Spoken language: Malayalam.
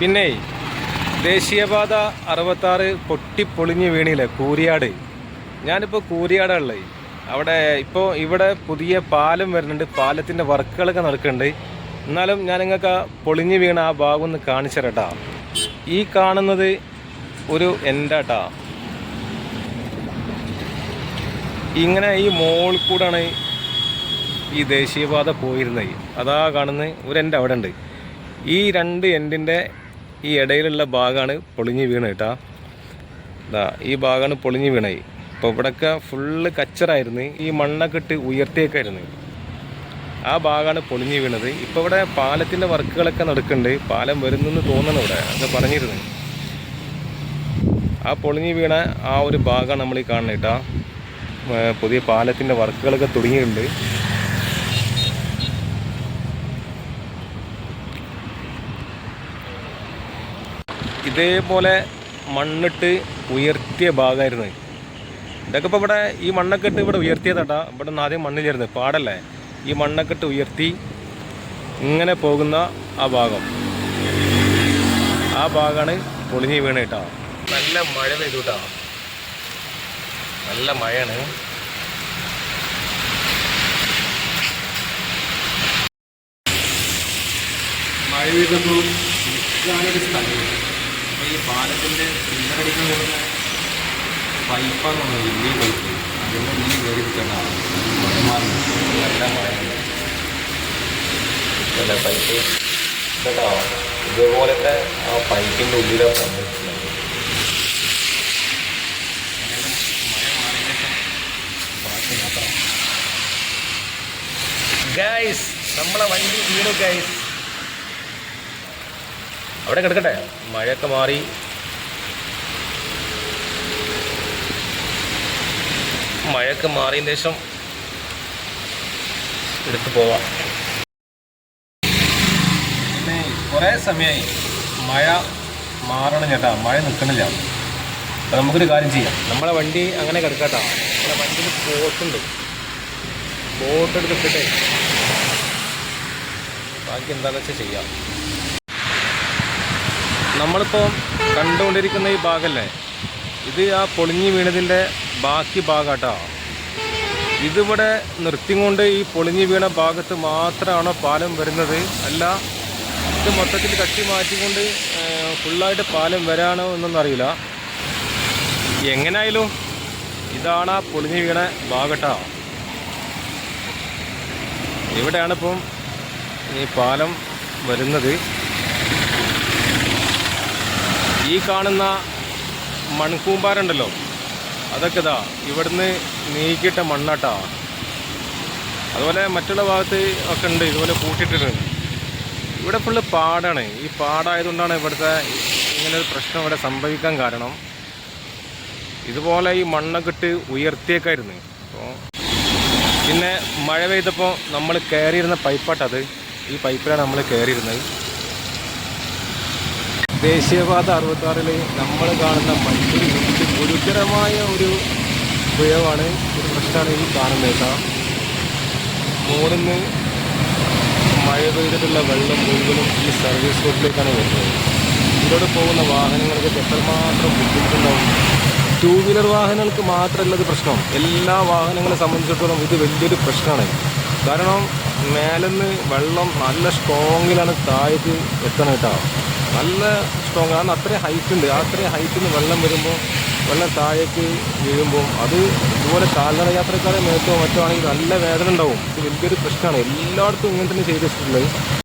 പിന്നെ ദേശീയപാത അറുപത്താറ് പൊട്ടിപ്പൊളിഞ്ഞ് വീണില്ലേ കൂരിയാട്? ഞാനിപ്പോൾ കൂരിയാടുള്ളത് അവിടെ ഇപ്പോൾ ഇവിടെ പുതിയ പാലം വരുന്നുണ്ട്. പാലത്തിന്റെ വർക്കുകളൊക്കെ നടക്കുന്നുണ്ട്. എന്നാലും ഞാൻ നിങ്ങൾക്ക് പൊളിഞ്ഞ് വീണ ആ ഭാഗം ഒന്ന് കാണിച്ചു തരട്ടാ ഈ കാണുന്നത് ഒരു എൻഡാട്ടാ ഇങ്ങനെ ഈ മോൾ കൂടാണ് ഈ ദേശീയപാത പോയിരുന്നത്. അതാ കാണുന്നത്. ഒരു എന്റെ അവിടെ ഉണ്ട് ഈ രണ്ട് എൻഡിന്റെ ഈ ഇടയിലുള്ള ഭാഗമാണ് പൊളിഞ്ഞ് വീണ് കേട്ടോ. ഇതാ ഈ ഭാഗമാണ് പൊളിഞ്ഞ് വീണത്. ഇപ്പോൾ ഇവിടെയൊക്കെ ഫുള്ള് കച്ചറായിരുന്നു. ഈ മണ്ണൊക്കെ ഇട്ട് ഉയർത്തിയേക്കായിരുന്നു. ആ ഭാഗമാണ് പൊളിഞ്ഞ് വീണത്. ഇപ്പോൾ ഇവിടെ പാലത്തിന്റെ വർക്കുകളൊക്കെ നടക്കുന്നുണ്ട്. പാലം വരുന്നെന്ന് തോന്നണം ഇവിടെ. അത് പറഞ്ഞിരുന്നു. ആ പൊളിഞ്ഞ് വീണ ആ ഒരു ഭാഗമാണ് നമ്മൾ ഈ കാണുന്നത് കേട്ടോ. പുതിയ പാലത്തിന്റെ വർക്കുകളൊക്കെ തുടങ്ങിയിട്ടുണ്ട്. ഇതേപോലെ മണ്ണിട്ട് ഉയർത്തിയ ഭാഗമായിരുന്നു ഇതൊക്കെ ഇപ്പോൾ ഇവിടെ ഈ മണ്ണൊക്കെ ഇട്ട് ഇവിടെ ഉയർത്തിയതാട്ടാ. ഇവിടെ നിന്ന് ആദ്യം മണ്ണിലായിരുന്നു. പാടല്ലേ? ഈ മണ്ണൊക്കെ ഇട്ട് ഉയർത്തി ഇങ്ങനെ പോകുന്ന ആ ഭാഗം. ആ ഭാഗമാണ് പൊളിഞ്ഞ് വീണ് കേട്ടോ. നല്ല മഴ പെയ്തു കേട്ടോ. നല്ല മഴയാണ്. മഴ പെയ്തപ്പോൾ അപ്പോൾ ഈ പാലത്തിന്റെ പിന്നടിക്കുന്ന പൈപ്പാണ് വന്നത് വലിയ പൈപ്പ്. അതിന്റെ നീ കയറി നിൽക്കേണ്ടതാണ് അല്ല പൈപ്പ് കേട്ടോ ഇതേപോലത്തെ ആ പൈപ്പിന്റെ ഉള്ളിലാണ് ഗൈസ് നമ്മളെ വണ്ടി വീണു ഗൈസ് അവിടെ കിടക്കട്ടെ. മഴയൊക്കെ മാറി. മഴയൊക്കെ മാറിയ ശേഷം എടുത്തു പോവാം. കുറേ സമയമായി മഴ മാറണം ചേട്ടാ. മഴ നിൽക്കണില്ല അപ്പം നമുക്കൊരു കാര്യം ചെയ്യാം. നമ്മളെ വണ്ടി അങ്ങനെ കിടക്കട്ടോ. നമ്മളെ വണ്ടിയിൽ ബോട്ടുണ്ട്. ബോട്ട് എടുത്തിട്ടേ ബാക്കി എന്താണെന്ന് വെച്ചാൽ ചെയ്യാം. നമ്മളിപ്പോൾ കണ്ടുകൊണ്ടിരിക്കുന്ന ഈ ഭാഗമല്ലേ ഇത് ആ പൊളിഞ്ഞു വീണതിന്റെ ബാക്കി ഭാഗാട്ടോ. ഇതിവിടെ നിർത്തിക്കൊണ്ട് ഈ പൊളിഞ്ഞു വീണ ഭാഗത്ത് മാത്രമാണോ പാലം വരുന്നത്? അല്ല ഇത് മൊത്തത്തിൽ കട്ടി മാറ്റിക്കൊണ്ട് ഫുള്ളായിട്ട് പാലം വരാണോ എന്നൊന്നും അറിയില്ല എങ്ങനായാലും ഇതാണ് ആ പൊളിഞ്ഞു വീണ ഭാഗട്ടോ. ഇവിടെയാണിപ്പം ഈ പാലം വരുന്നത്. ഈ കാണുന്ന മൺകൂമ്പാരുണ്ടല്ലോ? അതൊക്കെ ഇതാ ഇവിടുന്ന് നീക്കിയിട്ട മണ്ണാട്ടാ. അതുപോലെ മറ്റുള്ള ഭാഗത്ത് ഒക്കെ ഉണ്ട് ഇതുപോലെ കൂട്ടിയിട്ടുണ്ട് ഇവിടെ ഫുള്ള് പാടാണ്. ഈ പാടായതുകൊണ്ടാണ് ഇവിടുത്തെ ഇങ്ങനൊരു പ്രശ്നം ഇവിടെ സംഭവിക്കാൻ കാരണം. ഇതുപോലെ ഈ മണ്ണൊക്കെ ഇട്ട് ഉയർത്തിയേക്കായിരുന്നു. അപ്പോൾ പിന്നെ മഴ പെയ്തപ്പോൾ നമ്മൾ കയറിയിരുന്ന പൈപ്പാട്ടത്. ഈ പൈപ്പിലാണ് നമ്മൾ കയറിയിരുന്നത് ദേശീയപാത അറുപത്താറിൽ നമ്മൾ കാണുന്ന മറ്റൊരു ഗുരുതരമായ ഒരു ഉപയോഗമാണ് ഒരു പ്രശ്നമാണ് ഈ കാണുന്നത് നിന്ന് മഴ പെയ്തിട്ടുള്ള വെള്ളം മുഴുവനും ഈ സർവീസ് റോഡിലേക്കാണ് വരുന്നത്. ഇതിലൂടെ പോകുന്ന വാഹനങ്ങൾക്ക് എത്രമാത്രം ബുദ്ധിമുട്ടുണ്ടാവും? ടൂ വീലർ വാഹനങ്ങൾക്ക് മാത്രമല്ല ഇത് പ്രശ്നം. എല്ലാ വാഹനങ്ങളെ സംബന്ധിച്ചിടത്തോളം ഇത് വലിയൊരു പ്രശ്നമാണ്. കാരണം മേലെന്ന് വെള്ളം നല്ല സ്ട്രോങ്ങിലാണ് താഴേക്ക് എത്തണം കേട്ടോ. നല്ല സ്ട്രോങ് കാരണം അത്രയും ഹൈറ്റ് ഉണ്ട്. അത്രയും ഹൈറ്റിൽ നിന്ന് വെള്ളം വരുമ്പോൾ വെള്ളം താഴേക്ക് വീഴുമ്പോൾ അത് ഇതുപോലെ കാൽനട യാത്രക്കാരെ മേത്തോ മറ്റോ ആണെങ്കിൽ നല്ല വേദന ഉണ്ടാവും. ഇത് വലിയൊരു പ്രശ്നമാണ്. എല്ലായിടത്തും ഇങ്ങനെ തന്നെ ചെയ്ത് വെച്ചിട്ടുള്ളത്